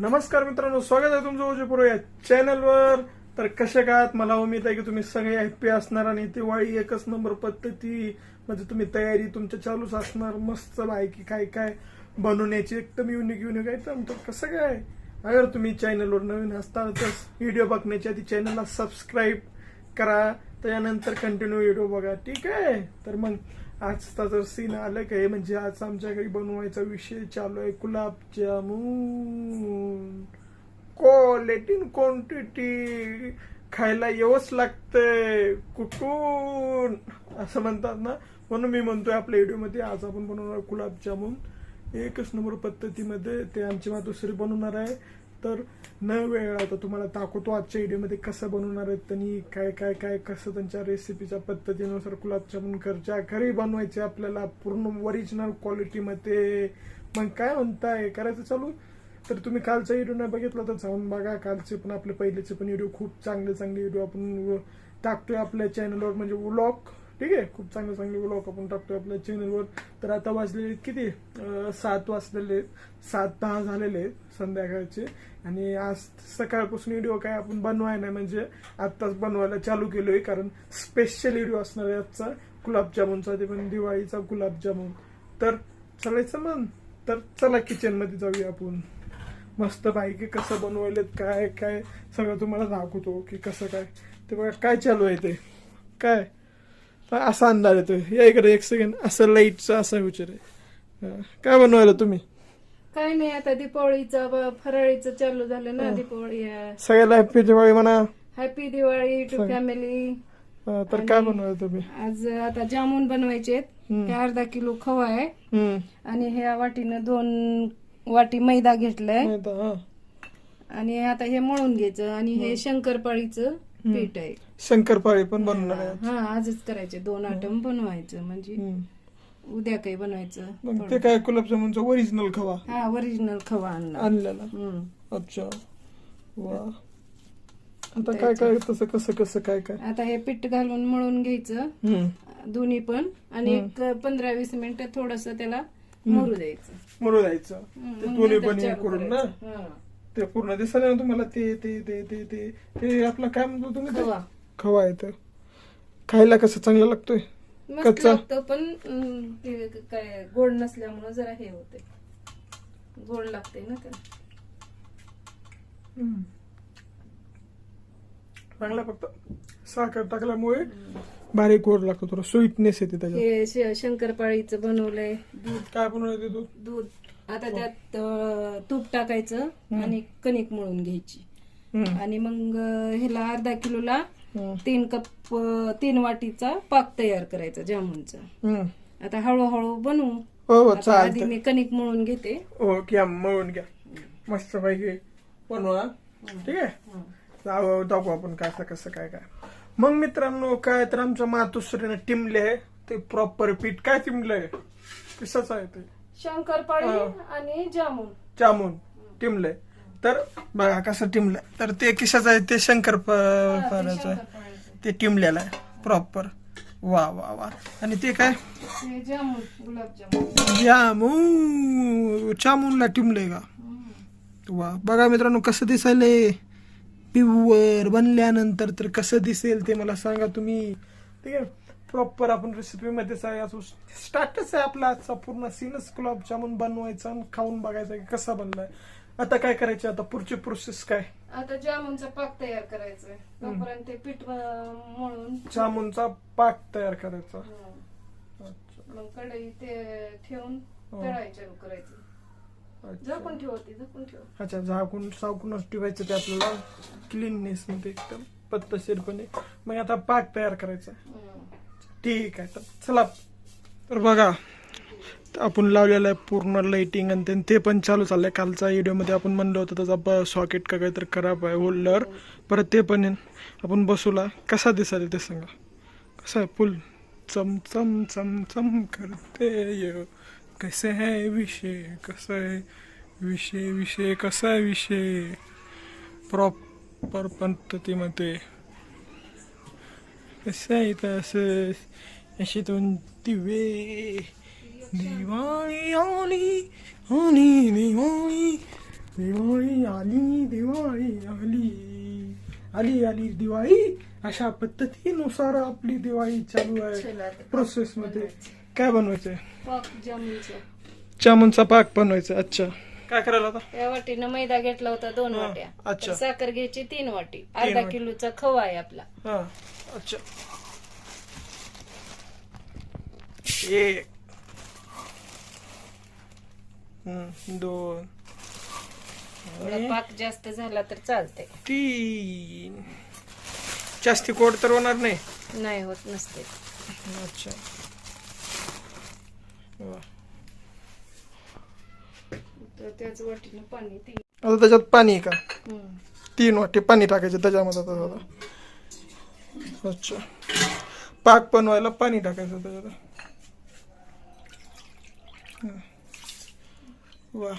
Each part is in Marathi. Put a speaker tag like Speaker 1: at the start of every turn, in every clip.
Speaker 1: नमस्कार मित्रांनो स्वागत आहे तुमचं ओजेपूर या चॅनलवर. तर कशा काळात मला उमेद आहे की तुम्ही सगळे हॅप्पी असणार आणि दिवाळी एकच नंबर पद्धती म्हणजे तुम्ही तयारी तुमच्या चालूच असणार. मस्त की काय काय बनवण्याची एकदम युनिक युनिक आयटम तर कसं काय? अगर तुम्ही चॅनलवर नवीन असताल तर व्हिडिओ बघण्याच्या आधी चॅनलला सबस्क्राईब करा. त्यानंतर कंटिन्यू व्हिडिओ बघा. ठीक आहे? तर मग आजचा जर सीन आलं काय म्हणजे आज आमच्या घरी बनवायचा विषय चालू आहे. गुलाबजामुन. क्वालिटी क्वांटिटी खायला येवच लागतंय. कुठून? असं म्हणतात ना. म्हणून मी म्हणतोय आपल्या व्हिडिओमध्ये आज आपण बनवणार गुलाबजामुन. एकच नंबर पद्धतीमध्ये ते आमची मातोश्री बनवणार आहे. तर न वेळ आता तुम्हाला दाखवतो आजच्या व्हिडिओमध्ये कसं बनवणार आहेत त्यांनी काय काय काय कसं त्यांच्या रेसिपीच्या पद्धतीनुसार गुलाबजामुन घरच्या घरी बनवायचे आपल्याला पूर्ण ओरिजिनल क्वालिटीमध्ये मग काय म्हणताय? करायचं चालू? तर तुम्ही कालचा व्हिडिओ नाही बघितला तर जाऊन बघा. कालचे पण आपले पहिलेचे पण व्हिडिओ खूप चांगले चांगले व्हिडिओ आपण टाकतोय आपल्या चॅनलवर म्हणजे व्लॉग ठीक आहे? खूप चांगले चांगले ब्लॉग आपण टाकतोय आपल्या चॅनलवर तर आता वाजलेले किती? सात वाजलेले आहेत. सात दहा झालेले आहेत संध्याकाळचे. आणि आज सकाळपासून व्हिडिओ काय आपण बनवाय नाही. म्हणजे आत्ताच बनवायला चालू केलोय. कारण स्पेशल व्हिडिओ असणार आहे आजचा. गुलाबजामुनचा ते पण दिवाळीचा गुलाबजामुन. तर चालायचं मग तर चला किचनमध्ये जाऊया आपण. मस्त पैकी कसं बनवायलेत काय काय? सगळं तुम्हाला दाखवतो की कसं काय. ते बघा काय चालू आहे ते? काय? असा अंदाज येतोय. या इकडे एक सेकंड असं लाईटचा असा विचार आहे. काय बनवायला तुम्ही?
Speaker 2: काय नाही आता दीपावळीचं फराळीचं चालू झालं ना दीपावळी
Speaker 1: सगळ्याला हॅपी दिवाळी म्हणा.
Speaker 2: हॅपी दिवाळी टू फॅमिली
Speaker 1: तर काय बनवायला तुम्ही?
Speaker 2: आज आता जामून बनवायचे. हे अर्धा किलो खवा आहे. आणि ह्या वाटीनं दोन वाटी मैदा घेतलाय. आणि आता हे मळून घ्यायचं. आणि हे शंकरपाळीचं पीठ आहे.
Speaker 1: शंकरपाळी पण बनवणार आहे
Speaker 2: हा आजच करायचे दोन आयटम बनवायचं म्हणजे. उद्या काही बनवायचं
Speaker 1: मग ते काय गुलाबजामुनचं ओरिजिनल खवा
Speaker 2: हा ओरिजिनल खवा आणला
Speaker 1: आणलेला. अच्छा वा आता काय काय तसं कसं कसं काय काय
Speaker 2: आता हे पीठ घालून मळून घ्यायचं. दोन्ही पण आणि एक पंधरा वीस मिनिटं थोडस त्याला मुरू द्यायचं
Speaker 1: मुरू
Speaker 2: हम्म,
Speaker 1: ते दोन्ही पण हे करून ना.
Speaker 2: हा.
Speaker 1: ते पूर्ण दिसायला ना तुम्हाला ते ते ते ते ते आपलं काय म्हणतो तुम्ही?
Speaker 2: खवा.
Speaker 1: आहे. तर खायला कसं चांगला लागतोय?
Speaker 2: मस्त
Speaker 1: कच्चा?
Speaker 2: लागतं पण अं, ते काय गोड नसल्यामुळे जरा हे होते गोड लागते ना त्याला.
Speaker 1: चांगला फक्त. साखर टाकल्यामुळे बारीक गोड लागतो थोडं. स्वीटनेस येते त्याच्यात.
Speaker 2: हे श- शंकरपाळीचं बनवलंय. दूध.
Speaker 1: काय बनवायचं तू
Speaker 2: दूध? आता त्यात अं, तूप टाकायचं आणि कणिक मळून घ्यायची.
Speaker 1: हम्म.
Speaker 2: आणि मग अं, ह्याला अर्धा किलोला. तीन कप तीन वाटीचा पाक तयार करायचा जामुनचा. आता हळूहळू बनवू.
Speaker 1: हो हो
Speaker 2: आधी मी कणिक मळून घेते.
Speaker 1: हो घ्या मळून घ्या. मस्त पैकी बनवा ठीक आहे? दाखवू आपण काय कसं काय काय. मग मित्रांनो काय तर आमच्या मातोश्रीने टिमले ते प्रॉपर पीठ काय टिमलंय कशाचं आहे ते.
Speaker 2: शंकरपाळी
Speaker 1: हा.
Speaker 2: आणि जामुन.
Speaker 1: जामून. टिमलंय तर बघा कसं टिमलंय तर ते किशाचं आहे ते शंकर आहे. ते टिमलेलं आहे प्रॉपर वा वा वा. आणि ते काय? जामू चामूनला टिमलंय का? वा. बघा मित्रांनो कसं दिसायलंय. प्युअर बनल्यानंतर तर कसं दिसेल ते मला सांगा तुम्ही. ठीक आहे? प्रॉपर आपण रेसिपी मध्येच आहे असं स्टार्टच आहे आपला आजचा पूर्ण. सीनच गुलाबजामुन बनवायचा आणि खाऊन बघायचा की कसा बनलाय. आता काय करायचे? आता पुढची प्रोसेस काय?
Speaker 2: आता जामुनचा पाक तयार करायचा तोपर्यंत ते पीठ अं, मळून
Speaker 1: जामूनचा पाक तयार करायचा.
Speaker 2: हं.
Speaker 1: अच्छा.
Speaker 2: मग कढई ते ठेवून
Speaker 1: हो.
Speaker 2: तळायचं करायचं.
Speaker 1: अच्छा.
Speaker 2: झाकून ठेव ती झाकून ठेव.
Speaker 1: अच्छा झाकून सावकूनच ठेवायचं ते आपल्याला क्लीननेस मध्ये एकदम पद्धतशीरपणे मग आता पाक तयार करायचा.
Speaker 2: हं.
Speaker 1: ठीक आहे तर चला. तर बघा आपण लावलेलं आहे पूर्ण लाइटिंग आणि ते- ते पण चालू चाललंय. कालचा व्हिडिओमध्ये आपण म्हणलं होतं त्याचा सॉकेट का काहीतरी खराब आहे होल्डर परत ते पण आहे. आपण बसूला. कसा दिसायला ते सांगा. कसा आहे? फुल चम चम चम चम करते य. कैसे आहे विषय? कसा आहे विषय? विषय कसा आहे विषय? प्रॉपर पद्धतीमध्ये. कसं आहे तर असं अशी दोन दिवे. दिवाळी आली आणि दिवाळी दिवाळी आली दिवाळी आली. आली आली दिवाळी. अशा पद्धतीनुसार आपली दिवाळी चालू आहे. प्रोसेस मध्ये. काय बनवायचंय?
Speaker 2: पाक जामुनचा.
Speaker 1: पाक बनवायचा. अच्छा. काय करायला आता?
Speaker 2: या वाटीनं मैदा घेतला होता दोन वाट्या.
Speaker 1: अच्छा.
Speaker 2: साखर घ्यायची तीन वाटी. अर्धा. किलोचा खवा आहे आपला.
Speaker 1: हा अच्छा. एक हम्म, दोन.
Speaker 2: थोडा
Speaker 1: आणि
Speaker 2: पाक जास्त झाला तर चालते
Speaker 1: तीन. जास्ती कोड तर होणार नाही?
Speaker 2: नाही होत नसते.
Speaker 1: अच्छा. वा.
Speaker 2: तर त्याच वाटीनं पाणी तीन
Speaker 1: आता त्याच्यात पाणी आहे का. तीन वाटी पाणी टाकायचं त्याच्यामध्ये आता. दादा अच्छा. पाक बनवायला पाणी टाकायचं त्याच्यात हं. वा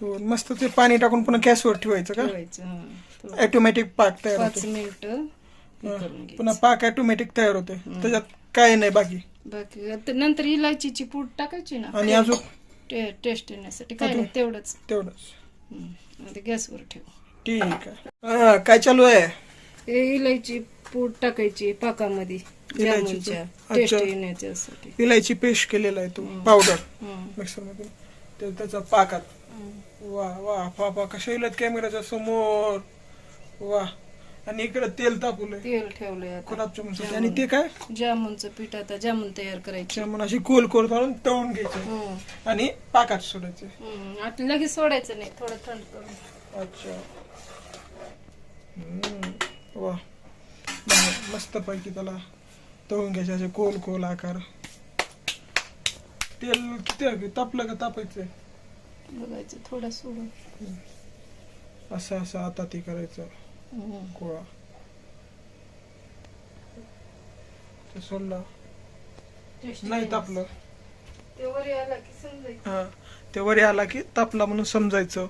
Speaker 1: तो मस्त ते पाणी टाकून पुन्हा गॅसवर ठेवायचं का?
Speaker 2: ठेवायचं हा.
Speaker 1: ऑटोमॅटिक पाक तयार
Speaker 2: पाच
Speaker 1: होतो
Speaker 2: मिनिट
Speaker 1: हं. पुन्हा पाक ऑटोमॅटिक तयार होते त्याच्यात काय नाही बाकी.
Speaker 2: बाकी आता नंतर इलायचीची पूड टाकायची ना?
Speaker 1: आणि अजून?
Speaker 2: टे- टेस्ट येण्यासाठी. काय नाही तेवढंच.
Speaker 1: तेवढंच.
Speaker 2: आता गॅसवर ठेव.
Speaker 1: ठीक आहे. हा, काय चालू आहे?
Speaker 2: हे इलायची पूड टाकायची पाकामध्ये
Speaker 1: इलायचीची?
Speaker 2: जामुनच्या. टेस्ट
Speaker 1: अच्छा.
Speaker 2: येण्याच्यासाठी.
Speaker 1: इलायची पेस्ट केलेला आहे तो पावडर. मिक्सरमध्ये. ते त्याचा पाकात. वा वा पापा कशा येईल कॅमेराच्या समोर. वा. आणि इकडे तेल तापवलंय.
Speaker 2: तेल ठेवलंय आता.
Speaker 1: गुलाबजामुनसाठी आणि ते काय?
Speaker 2: जामुनचं पीठ आता जामुन तयार करायचे.
Speaker 1: जामुन अशी गोल कोल काढून तळून घ्यायचे.
Speaker 2: हम्म.
Speaker 1: आणि पाकात सोडायचे.
Speaker 2: हम्म. आता लगेच सोडायचं नाही. थोडं थंड करून.
Speaker 1: अच्छा. हम्म. वा. मस्त पैकी त्याला तळून घ्यायचे असे गोल गोल आकार. तेल किती आहे? तापलं का तापायचंय?
Speaker 2: बघायचं थोडं सोडून.
Speaker 1: असं असं आता ते करायचं.
Speaker 2: हम्म.
Speaker 1: गोळा. ते सोडला. नाही. तापलं.
Speaker 2: ते वर आला की समजायचं?
Speaker 1: हा. ते वरी आला की तापला म्हणून समजायचं.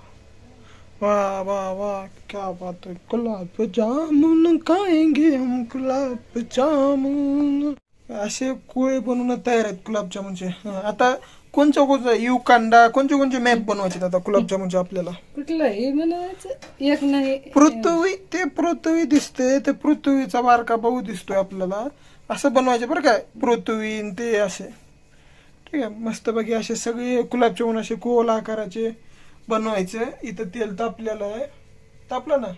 Speaker 1: वा वा वा क्या बात है गुलाब जामुन खाएंगे हम गुलाब जामुन असे कोळे बनवून तयार आहेत गुलाबजामुनचे. आता कोणच्या कोणत्या यू कांदा कोणते कोणते मॅप बनवायचे आता गुलाबजामुनचे आपल्याला?
Speaker 2: हे एक नाही.
Speaker 1: पृथ्वी ते पृथ्वी दिसते ते पृथ्वीचा बारका भाऊ दिसतोय आपल्याला. असं बनवायचे बरं काय पृथ्वी ते असे. ठीक आहे मस्तपैकी असे सगळे गुलाबजामुन असे गोल आकाराचे बनवायचे. इथं तेल तापलेलं आहे. तापलं ना.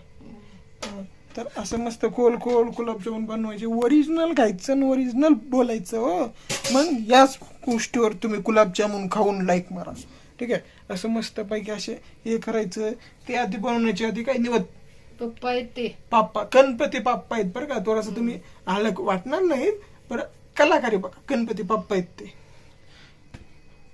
Speaker 1: तर असं मस्त गोल गोल गुलाबजामुन बनवायचे. ओरिजिनल खायचं आणि ओरिजिनल बोलायचं हो. मग याच गोष्टीवर तुम्ही गुलाबजामुन खाऊन लाईक मारा. ठीक आहे? असं मस्तपैकी असे हे करायचं. ते आधी बनवण्याच्या आधी काय निवत
Speaker 2: पप्पा आहेत ते.
Speaker 1: पाप्पा गणपती बाप्पा आहेत बरं का. थोडंसं तुम्ही अलग वाटणार नाहीत बरं कलाकारी बघा. गणपती बाप्पा आहेत ते.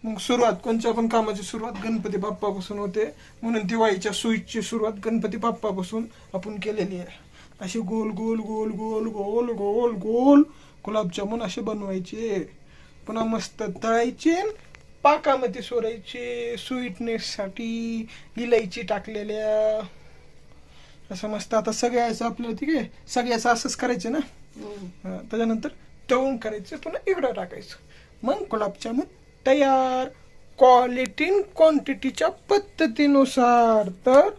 Speaker 1: मग सुरुवात कोणत्या पण कामाची सुरुवात गणपती बाप्पापासून होते. म्हणून दिवाळीच्या स्वीटची सुरुवात गणपती बाप्पापासून आपण केलेली आहे. असे गोल गोल गोल गोल गोल गोल गोल. गुलाबजामुन असे बनवायचे. पुन्हा मस्त तळायचे पाकामध्ये सोडायचे. स्वीटनेससाठी इलायची टाकलेल्या. असं मस्त आता सगळ्याचं आपलं ठीक आहे. सगळ्याचं असंच करायचं ना? त्याच्यानंतर तळून करायचं पुन्हा इकडं टाकायचं. मग गुलाबजामुन तयार. क्वालिटी क्वांटिटीच्या पद्धतीनुसार. तर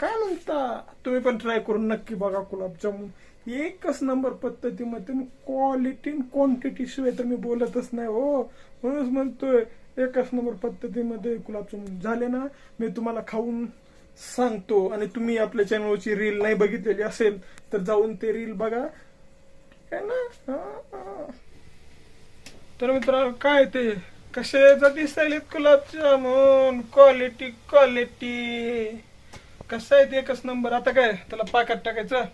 Speaker 1: काय म्हणता? तुम्ही पण ट्राय करून नक्की बघा गुलाबजामुन. एकच नंबर पद्धतीमध्ये क्वालिटी क्वांटिटी शिवाय तर मी बोलतच नाही हो. म्हणूनच म्हणतोय एकच नंबर पद्धतीमध्ये गुलाबजामुन झाले ना मी तुम्हाला खाऊन सांगतो. आणि तुम्ही आपल्या चॅनलची रील नाही बघितलेली असेल तर जाऊन ते रील बघा. है ना? तर मित्र काय ते? कसे दिसायलेत गुलाबजामुन? क्वालिटी क्वालिटी कसं आहे ते एकच नंबर आता काय त्याला पाकात टाकायचं?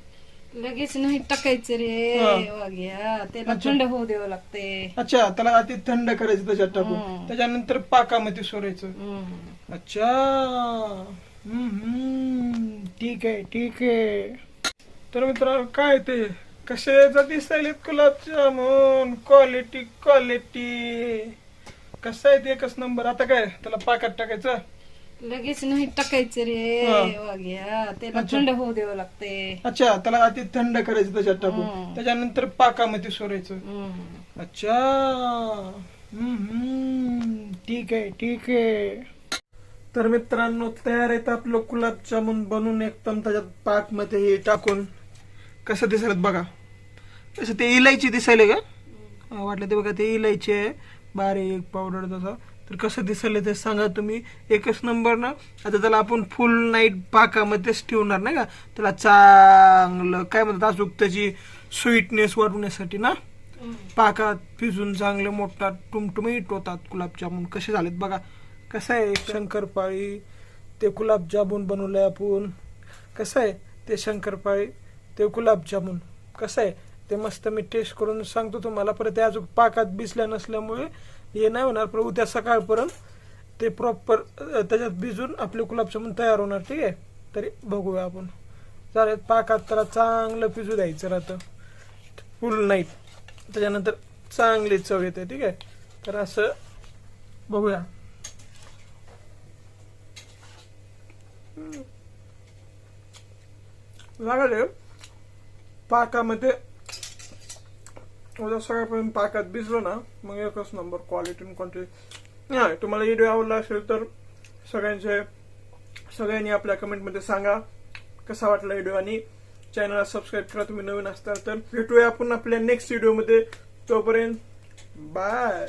Speaker 2: लगेच नाही टाकायचं रे.
Speaker 1: हा.
Speaker 2: वाघ्या त्याला
Speaker 1: अच्छा.
Speaker 2: थंड होऊ द्यावं लागते
Speaker 1: अच्छा त्याला आधी थंड करायचं त्याच्यात टाकून.
Speaker 2: हम्म.
Speaker 1: त्याच्यानंतर पाकामध्ये सोडायचं
Speaker 2: हम्म.
Speaker 1: अच्छा. हम्म, हम्म. ठीक आहे ठीक आहे. तर मित्रांनो काय ते? कसे दिसायलेत गुलाबजामुन? क्वालिटी क्वालिटी कसं आहे ते एकच नंबर आता काय त्याला पाकात टाकायचं?
Speaker 2: लगेच नाही टाकायचं रे.
Speaker 1: हा.
Speaker 2: वाघ्या त्याला
Speaker 1: अच्छा.
Speaker 2: थंड होऊ द्यावं लागते
Speaker 1: अच्छा त्याला आधी थंड करायचं त्याच्यात टाकून.
Speaker 2: हम्म.
Speaker 1: त्याच्यानंतर पाकामध्ये सोडायचं. अच्छा. हम्म, हम्म. ठीक आहे ठीक आहे. तर मित्रांनो तयार आहेत आपलं गुलाबजामुन बनवून एकदम त्याच्यात पाकमध्ये हे टाकून. कसं दिसायला बघा. कसं ते इलायची दिसायले का? हा, वाटलं ते बघा ते इलायची आहे. बारीक पावडर तसं. तर कसं दिसायला ते सांगा तुम्ही. एकच नंबर ना आता त्याला आपण फुल नाईट पाकामध्येच ठेवणार नाही का? त्याला चांगलं काय म्हणतात अजून त्याची स्वीटनेस वाढवण्यासाठी ना? पाकात भिजून चांगले मोठा टुमटुमीट होतात गुलाबजामुन. कसे झालेत बघा. कसं आहे शंकरपाळी? ते गुलाबजामुन बनवलंय आपण. कसं आहे ते शंकरपाळी? ते गुलाबजामुन. कसं आहे? ते मस्त मी टेस्ट करून सांगतो तुम्हाला. परत ते अजून पाकात भिजल्या नसल्यामुळे हे नाही होणार पण उद्या सकाळपर्यंत ते प्रॉपर त्याच्यात भिजून आपले गुलाबजामुन तयार होणार ठीक आहे? तरी बघूया आपण. चालेल पाकात त्याला चांगलं पिजू द्यायचं राहतं फुल नाही त्याच्यानंतर चांगली चव येते ठीक आहे? तर असं बघूया. लागले पाकामध्ये उद्या सकाळपर्यंत पाकात भिजलो ना मग एकच नंबर क्वालिटी आणि क्वांटिटी नाही तुम्हाला व्हिडिओ आवडला असेल तर सगळ्यांचे सगळ्यांनी आपल्या कमेंटमध्ये सांगा कसा वाटला व्हिडिओ आणि चॅनलला सबस्क्राईब करा तुम्ही नवीन असताल तर भेटूया आपण आपल्या नेक्स्ट व्हिडिओमध्ये तोपर्यंत बाय